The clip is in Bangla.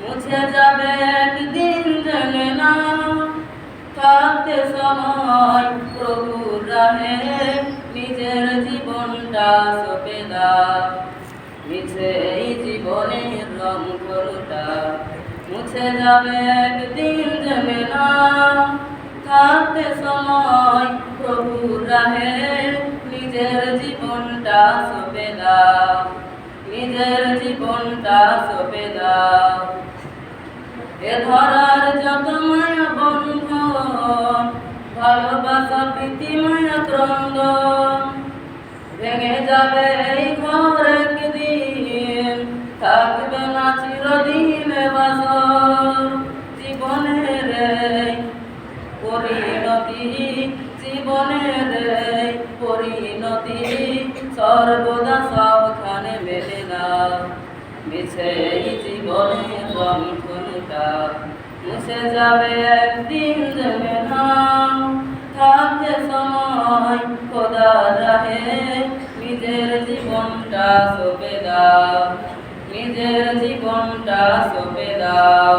মিছে যাবে একদিন জেনে না। থাকতে সময় প্রভুর রাহে, নিজের জীবনটা সপে মিছে এই জীবনের রং হলুটা মুছে যাবে একদিন জেনে না। থাকতে সময় প্রভুর রাহে, নিজের জীবনটা সপে নিজের সপে দাও এ ধরার যত মায়া বন্ধন ভালোবাসা প্রীতি মায়া ক্রন্দন ভেঙে যাবে এই ঘর একদিন, থাকবে না চিরদিন বাসর। জীবনের পরিণতি জীবনের পরিণতি, সর্বদা সবখানে মেলে না। মিছে এই জীবনের রংধনুটা মুছে যাবে একদিন যাবে না। থাকতে সময় খোদা রাহে নিজের জীবনটা সপে দাও। নিজের জীবনটা সপে দাও।